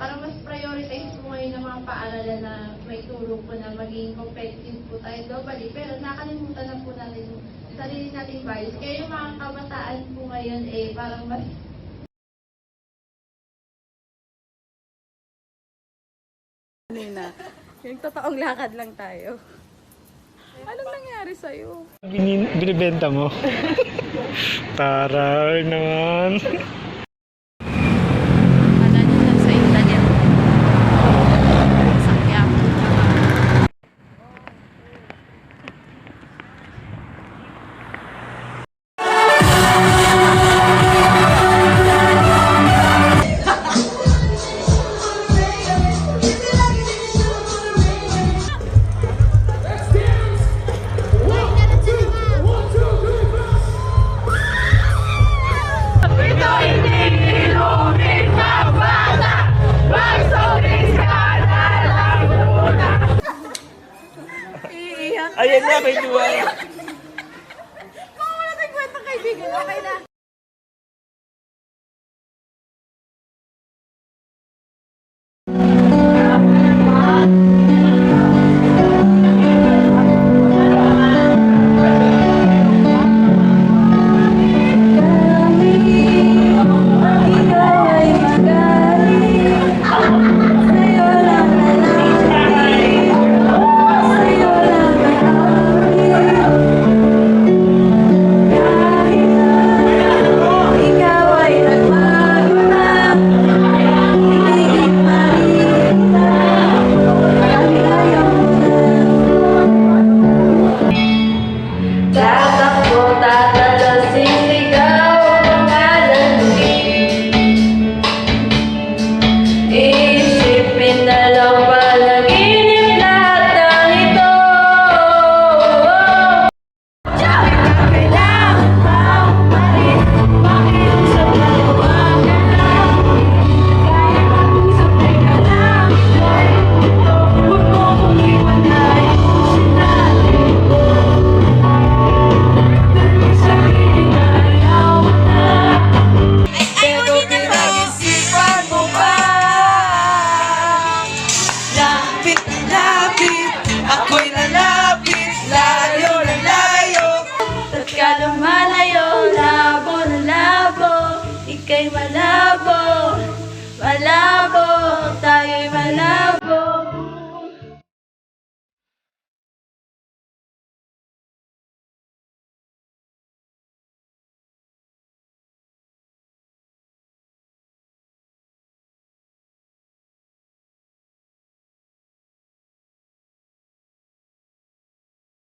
parang mas prioritize po ngayon ng mga paaralan na may tulong po na maging competitive po tayo globally. Pero nakalimutan na po natin yung sarili nating values. Kaya yung mga kabataan po ngayon eh parang mas Kanina. Yung totoong lakad lang tayo. Anong nangyari sa'yo? Binin, binibenta mo. Taray naman. May duwa. Kung wala tayong kwentang kaibigan, okay na. ಕೇವಲ